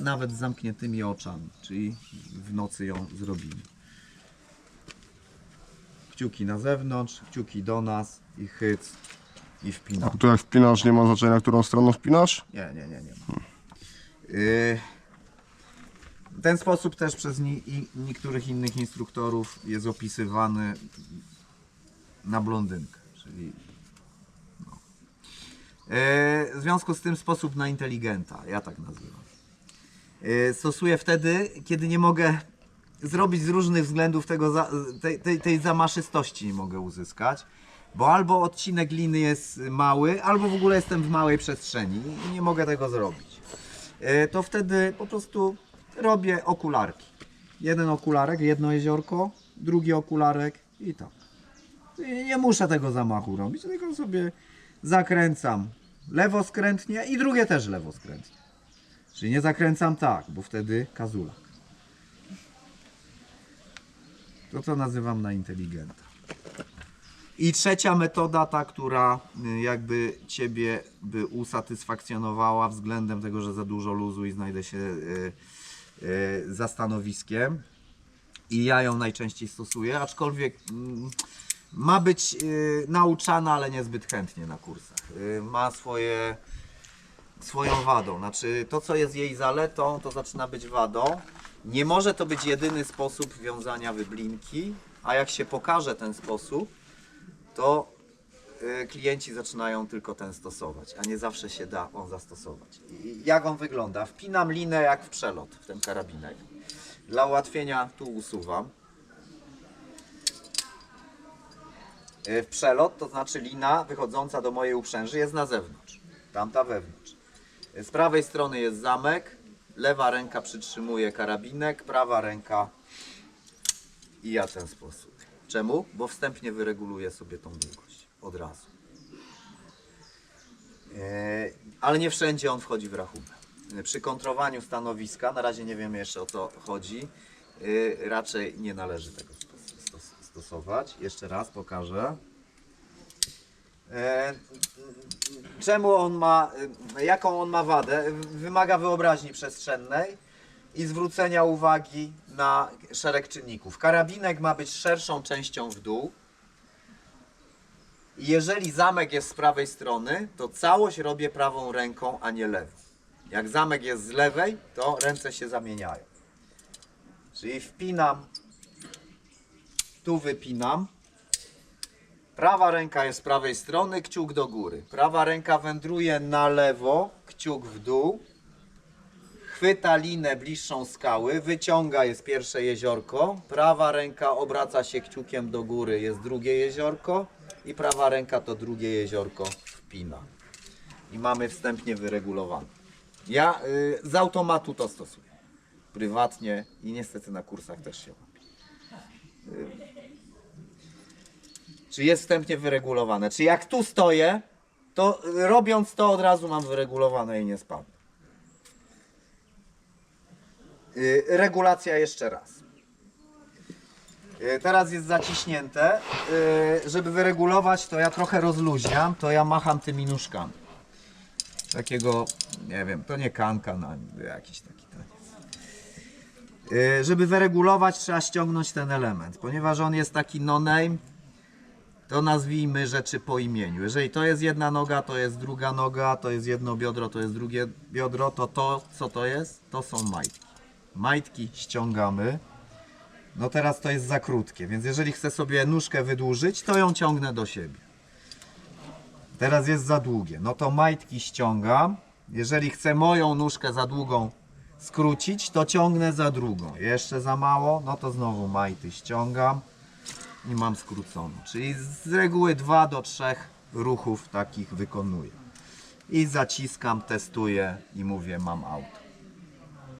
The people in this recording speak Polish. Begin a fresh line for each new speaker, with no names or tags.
Nawet z zamkniętymi oczami, czyli w nocy ją zrobimy. Kciuki na zewnątrz, kciuki do nas i hyc i wpinam.
Tu jak wpinasz, nie ma znaczenia, którą stroną wpinasz?
Nie, nie, nie, nie. ma. Y, Ten sposób też przez niektórych innych instruktorów jest opisywany na blondynkę, czyli no. Y, w związku z tym sposób na inteligenta, ja tak nazywam. Y, Stosuję wtedy, kiedy nie mogę zrobić z różnych względów tego za, tej, tej, tej zamaszystości nie mogę uzyskać, bo albo odcinek liny jest mały, albo w ogóle jestem w małej przestrzeni i nie mogę tego zrobić. Y, To wtedy po prostu robię okularki. Jeden okularek, jedno jeziorko, drugi okularek i tak. Nie muszę tego zamachu robić, tylko sobie zakręcam lewoskrętnie i drugie też lewoskrętnie. Czyli nie zakręcam tak, bo wtedy kazula. To co nazywam na inteligenta. I trzecia metoda, ta, która y, jakby Ciebie by usatysfakcjonowała względem tego, że za dużo luzu i znajdę się y, y, za stanowiskiem. I ja ją najczęściej stosuję, aczkolwiek mm, ma być nauczana, ale niezbyt chętnie na kursach. Ma swoje swoją wadą. Znaczy to, co jest jej zaletą, to zaczyna być wadą. Nie może to być jedyny sposób wiązania wyblinki, a jak się pokaże ten sposób, to y, klienci zaczynają tylko ten stosować, a nie zawsze się da on zastosować. Jak on wygląda? Wpinam linę jak w przelot w ten karabinek. Dla ułatwienia tu usuwam. Y, W przelot to znaczy lina wychodząca do mojej uprzęży jest na zewnątrz, tamta wewnątrz. Z prawej strony jest zamek, lewa ręka przytrzymuje karabinek, prawa ręka i ja ten sposób. Czemu? Bo wstępnie wyreguluję sobie tą długość od razu. E, Ale nie wszędzie on wchodzi w rachunek. Przy kontrowaniu stanowiska, na razie nie wiemy jeszcze o co chodzi, e, raczej nie należy tego stos- stos- stosować. Jeszcze raz pokażę. E, Czemu on ma, e, jaką on ma wadę? Wymaga wyobraźni przestrzennej i zwrócenia uwagi na szereg czynników. Karabinek ma być szerszą częścią w dół. Jeżeli zamek jest z prawej strony, to całość robię prawą ręką, a nie lewą. Jak zamek jest z lewej, to ręce się zamieniają. Czyli wpinam, tu wypinam. Prawa ręka jest z prawej strony, kciuk do góry. Prawa ręka wędruje na lewo, kciuk w dół. Chwyta linę bliższą skały, wyciąga jest pierwsze jeziorko. Prawa ręka obraca się kciukiem do góry, jest drugie jeziorko. I prawa ręka to drugie jeziorko wpina. I mamy wstępnie wyregulowane. Ja y, z automatu to stosuję. Prywatnie i niestety na kursach też się łapię. Czy jest wstępnie wyregulowane? Czy jak tu stoję, to robiąc to od razu mam wyregulowane i nie spadnę. Y, Regulacja jeszcze raz. Y, Teraz jest zaciśnięte. Y, Żeby wyregulować, to ja trochę rozluźniam, to ja macham tymi nóżkami. Takiego, nie wiem, to nie kanka, no, jakiś taki taniec. Żeby wyregulować, trzeba ściągnąć ten element, ponieważ on jest taki no-name, to nazwijmy rzeczy po imieniu. Jeżeli to jest jedna noga, to jest druga noga, to jest jedno biodro, to jest drugie biodro, to to, co to jest, to są majtki. Majtki ściągamy. No teraz to jest za krótkie, więc jeżeli chcę sobie nóżkę wydłużyć, to ją ciągnę do siebie. Teraz jest za długie, no to majtki ściągam. Jeżeli chcę moją nóżkę za długą skrócić, to ciągnę za drugą. Jeszcze za mało, no to znowu majty ściągam i mam skróconą. Czyli z reguły 2 do 3 ruchów takich wykonuję. I zaciskam, testuję i mówię mam auto.